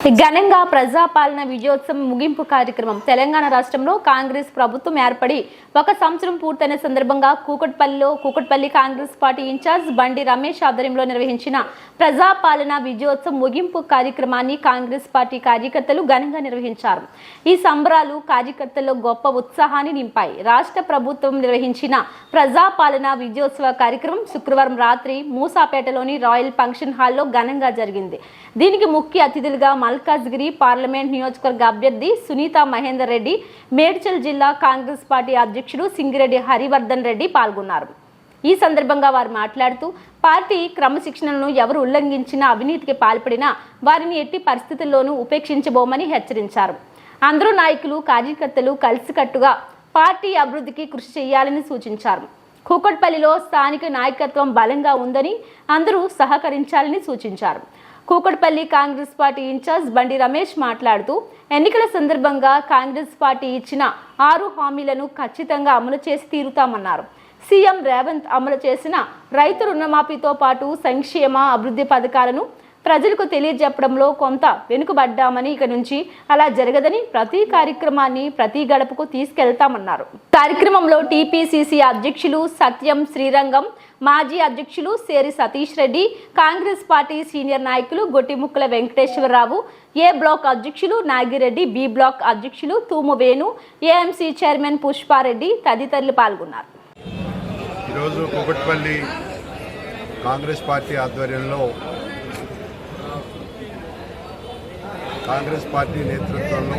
ఘనంగా ప్రజాపాలన విజయోత్సవం ముగింపు కార్యక్రమం తెలంగాణ రాష్ట్రంలో కాంగ్రెస్ ప్రభుత్వం ఏర్పడి ఒక సంవత్సరం పూర్తయిన సందర్భంగా కూకట్పల్లిలో కూకట్పల్లి కాంగ్రెస్ పార్టీ ఇన్ఛార్జ్ బండి రమేష్ ఆధ్వర్యంలో నిర్వహించిన ప్రజాపాలన విజయోత్సవం ముగింపు కార్యక్రమాన్ని కాంగ్రెస్ పార్టీ కార్యకర్తలు ఘనంగా నిర్వహించారు. ఈ సంబరాలు కార్యకర్తల్లో గొప్ప ఉత్సాహాన్ని నింపాయి. రాష్ట్ర ప్రభుత్వం నిర్వహించిన ప్రజాపాలన విజయోత్సవ కార్యక్రమం శుక్రవారం రాత్రి మూసాపేటలోని రాయల్ ఫంక్షన్ హాల్లో ఘనంగా జరిగింది. దీనికి ముఖ్య అతిథులుగా మల్కాజ్గిరి పార్లమెంట్ నియోజకవర్గ అభ్యర్థి సునీత మహేందర్ రెడ్డి మేడ్చల్ జిల్లా కాంగ్రెస్ పార్టీ అధ్యక్షుడు సింగిరెడ్డి హరివర్ధన్ రెడ్డి పాల్గొన్నారు. ఈ సందర్భంగా వారు మాట్లాడుతూ పార్టీ క్రమశిక్షణలను ఎవరు ఉల్లంఘించినా అవినీతికి పాల్పడినా వారిని ఎట్టి పరిస్థితుల్లోనూ ఉపేక్షించబోమని హెచ్చరించారు. అందరూ నాయకులు కార్యకర్తలు కలిసికట్టుగా పార్టీ అభివృద్ధికి కృషి చేయాలని సూచించారు. కూకట్పల్లిలో స్థానిక నాయకత్వం బలంగా ఉందని అందరూ సహకరించాలని సూచించారు. కూకట్పల్లి కాంగ్రెస్ పార్టీ ఇన్ఛార్జ్ బండి రమేష్ మాట్లాడుతూ ఎన్నికల సందర్భంగా కాంగ్రెస్ పార్టీ ఇచ్చిన ఆరు హామీలను ఖచ్చితంగా అమలు చేసి తీరుతామన్నారు. సీఎం రేవంత్ అమలు చేసిన రైతు రుణమాఫీతో పాటు సంక్షేమ అభివృద్ధి పథకాలను ప్రజలకు తెలియజెప్పడంలో కొంత వెనుకబడ్డామని ఇక నుంచి అలా జరగదని ప్రతి కార్యక్రమాన్ని ప్రతి గడపకు తీసుకెళ్తామన్నారు. కార్యక్రమంలో టీపీసీసీ అధ్యక్షులు సత్యం శ్రీరంగం మాజీ అధ్యక్షులు సేరి సతీష్ రెడ్డి కాంగ్రెస్ పార్టీ సీనియర్ నాయకులు గొట్టిముక్కల వెంకటేశ్వరరావు ఏ బ్లాక్ అధ్యక్షులు నాగిరెడ్డి బి బ్లాక్ అధ్యక్షులు తూము వేణు ఏఎంసీ చైర్మన్ పుష్పారెడ్డి తదితరులు పాల్గొన్నారు. ఈరోజు కుకట్పల్లి కాంగ్రెస్ పార్టీ ఆధ్వర్యంలో కాంగ్రెస్ పార్టీ నేతృత్వంలో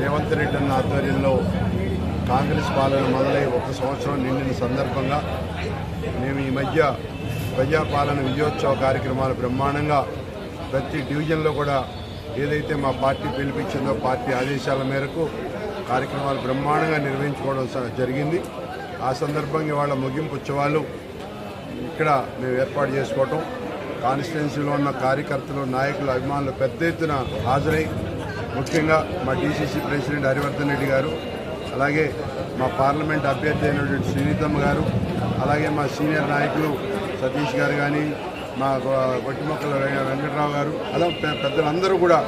రేవంత్ రెడ్డి అన్న ఆధ్వర్యంలో కాంగ్రెస్ పాలన మొదలై ఒక సంవత్సరం నిండిన సందర్భంగా మేము ఈ మధ్య ప్రజాపాలన విజయోత్సవ కార్యక్రమాలు బ్రహ్మాండంగా ప్రతి డివిజన్లో కూడా ఏదైతే మా పార్టీ పిలిపించిందో పార్టీ ఆదేశాల మేరకు కార్యక్రమాలు బ్రహ్మాండంగా నిర్వహించుకోవడం జరిగింది. ఆ సందర్భంగా వాళ్ళ ముగింపు ఉత్సవాలు ఇక్కడ మేము ఏర్పాటు చేసుకోవటం కాన్స్టిట్యున్సీలో ఉన్న కార్యకర్తలు నాయకులు అభిమానులు పెద్ద ఎత్తున హాజరై ముఖ్యంగా మా డీసీసీ ప్రెసిడెంట్ హరివర్ధన్ రెడ్డి గారు అలాగే మా పార్లమెంట్ అభ్యర్థి అయినటువంటి శ్రీనితమ్మ గారు అలాగే మా సీనియర్ నాయకులు సతీష్ గారు కానీ మా గొట్టిమొక్కల వెంకటరావు వెంకట్రావు గారు అలా పెద్దలందరూ కూడా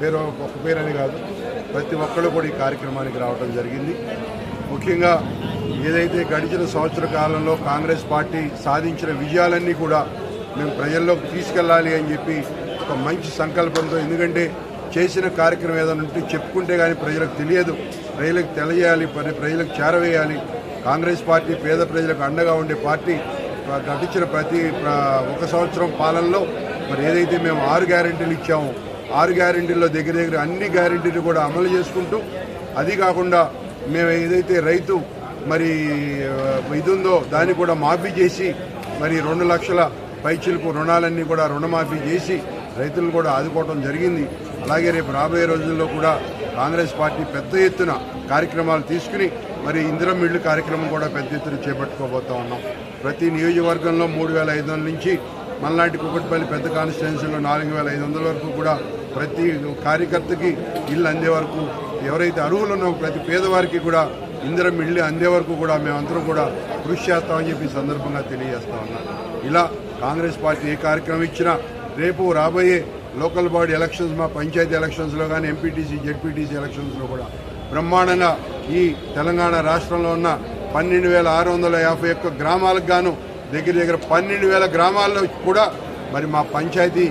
పేరు ఒక్క పేరని కాదు ప్రతి ఒక్కళ్ళు కూడా ఈ కార్యక్రమానికి రావడం జరిగింది. ముఖ్యంగా ఏదైతే గడిచిన సంవత్సర కాలంలో కాంగ్రెస్ పార్టీ సాధించిన విజయాలన్నీ కూడా మేము ప్రజల్లోకి తీసుకెళ్ళాలి అని చెప్పి ఒక మంచి సంకల్పంతో ఎందుకంటే చేసిన కార్యక్రమం ఏదైనా ఉంటే చెప్పుకుంటే కానీ ప్రజలకు తెలియదు. ప్రజలకు తెలియజేయాలి పరి- ప్రజలకు చేరవేయాలి. కాంగ్రెస్ పార్టీ పేద ప్రజలకు అండగా ఉండే పార్టీ నటించిన గడిచిన ప్రతి ఒక సంవత్సరం పాలనలో మరి ఏదైతే మేము ఆరు గ్యారెంటీలు ఇచ్చామో ఆరు గ్యారెంటీల్లో దగ్గర దగ్గర అన్ని గ్యారెంటీలు కూడా అమలు చేసుకుంటూ అది కాకుండా మేము ఏదైతే రైతు మరి ఇది ఉందో దాన్ని కూడా మాఫీ చేసి మరి రెండు లక్షల పైచిలకు రుణాలన్నీ కూడా రుణమాఫీ చేసి రైతులను కూడా ఆదుకోవడం జరిగింది. అలాగే రేపు రాబోయే రోజుల్లో కూడా కాంగ్రెస్ పార్టీ పెద్ద ఎత్తున కార్యక్రమాలు తీసుకుని మరి ఇందిరం ఇళ్ళు కార్యక్రమం కూడా పెద్ద ఎత్తున చేపట్టుకోబోతా ఉన్నాం. ప్రతి నియోజకవర్గంలో మూడు వేల ఐదు వందల నుంచి మనలాంటి కుకట్పల్లి పెద్ద కాన్స్టిట్యున్సీలో నాలుగు వేల ఐదు వందల వరకు కూడా ప్రతి కార్యకర్తకి ఇల్లు అందే వరకు ఎవరైతే అర్హులు ఉన్నారో ప్రతి పేదవారికి కూడా ఇందిరం ఇల్లు అందే వరకు కూడా మేమందరం కూడా కృషి చేస్తామని చెప్పి సందర్భంగా తెలియజేస్తా ఉన్నాం. ఇలా కాంగ్రెస్ పార్టీ ఏ కార్యక్రమం ఇచ్చినా రేపు రాబోయే లోకల్ బాడీ ఎలక్షన్స్ మా పంచాయతీ ఎలక్షన్స్లో కానీ ఎంపీటీసీ జెడ్పీటీసీ ఎలక్షన్స్లో కూడా బ్రహ్మాండంగా ఈ తెలంగాణ రాష్ట్రంలో ఉన్న పన్నెండు వేల ఆరు వందల యాభై ఒక్క గ్రామాలకు గాను దగ్గర దగ్గర పన్నెండు వేల గ్రామాల్లో కూడా మరి మా పంచాయతీ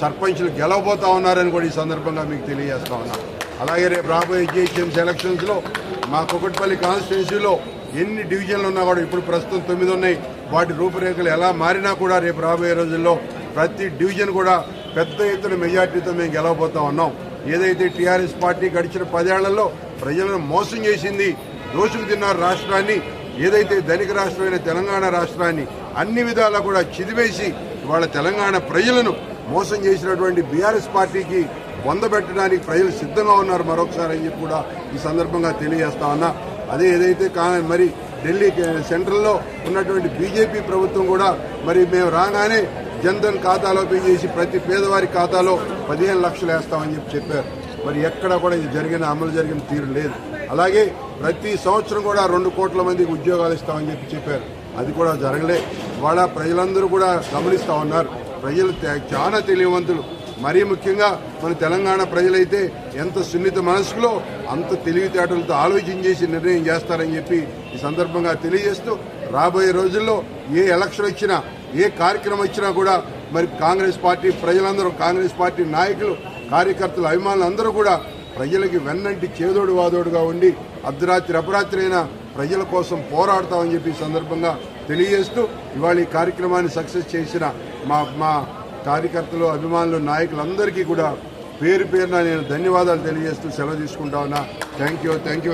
సర్పంచ్లు గెలవబోతా ఉన్నారని కూడా ఈ సందర్భంగా మీకు తెలియజేస్తా ఉన్నా. అలాగే రేపు రాబోయే జిహెచ్ఎంసీ ఎలక్షన్స్లో మా కుకట్పల్లి కాన్స్టిట్యున్సీలో ఎన్ని డివిజన్లు ఉన్నా కూడా ఇప్పుడు ప్రస్తుతం తొమ్మిది ఉన్నాయి. వాటి రూపురేఖలు ఎలా మారినా కూడా రేపు రాబోయే రోజుల్లో ప్రతి డివిజన్ కూడా పెద్ద ఎత్తున మెజార్టీతో మేము గెలవబోతా ఉన్నాం. ఏదైతే టీఆర్ఎస్ పార్టీ గడిచిన పదేళ్ళలో ప్రజలను మోసం చేసింది దోసుకు తిన్నారు రాష్ట్రాన్ని ఏదైతే ధనిక రాష్ట్రమైన తెలంగాణ రాష్ట్రాన్ని అన్ని విధాలా కూడా చిదివేసి వాళ్ళ తెలంగాణ ప్రజలను మోసం చేసినటువంటి బీఆర్ఎస్ పార్టీకి పొందబెట్టడానికి ప్రజలు సిద్ధంగా ఉన్నారు మరొకసారి అని చెప్పి కూడా ఈ సందర్భంగా తెలియజేస్తా ఉన్నా. అదే ఏదైతే కానీ మరి ఢిల్లీ సెంట్రల్లో ఉన్నటువంటి బీజేపీ ప్రభుత్వం కూడా మరి మేము రాగానే జన్ధన్ ఖాతాలో పే చేసి ప్రతి పేదవారి ఖాతాలో పదిహేను లక్షలు వేస్తామని చెప్పి చెప్పారు. మరి ఎక్కడ కూడా ఇది జరిగిన అమలు జరిగిన తీరు లేదు. అలాగే ప్రతి సంవత్సరం కూడా రెండు కోట్ల మందికి ఉద్యోగాలు ఇస్తామని చెప్పి చెప్పారు. అది కూడా జరగలే. వాళ్ళ ప్రజలందరూ కూడా గమనిస్తూ ఉన్నారు. ప్రజలు చాలా తెలియవంతులు మరీ ముఖ్యంగా మన తెలంగాణ ప్రజలైతే ఎంత సున్నిత మనసులో అంత తెలివితేటలతో ఆలోచన చేసి నిర్ణయం చేస్తారని చెప్పి ఈ సందర్భంగా తెలియజేస్తూ రాబోయే రోజుల్లో ఏ ఎలక్షన్ వచ్చినా ఏ కార్యక్రమం వచ్చినా కూడా మరి కాంగ్రెస్ పార్టీ ప్రజలందరూ కాంగ్రెస్ పార్టీ నాయకులు కార్యకర్తలు అభిమానులు అందరూ కూడా ప్రజలకి వెన్నంటి చేదోడు వాదోడుగా ఉండి అర్ధరాత్రి అపరాత్రి అయినా ప్రజల కోసం పోరాడతామని చెప్పి సందర్భంగా తెలియజేస్తూ ఇవాళ ఈ కార్యక్రమాన్ని సక్సెస్ చేసిన మా మా కార్యకర్తలు అభిమానులు నాయకులందరికీ కూడా పేరు పేరున నేను ధన్యవాదాలు తెలియజేస్తూ సెలవు తీసుకుంటా ఉన్నా. Thank you thank you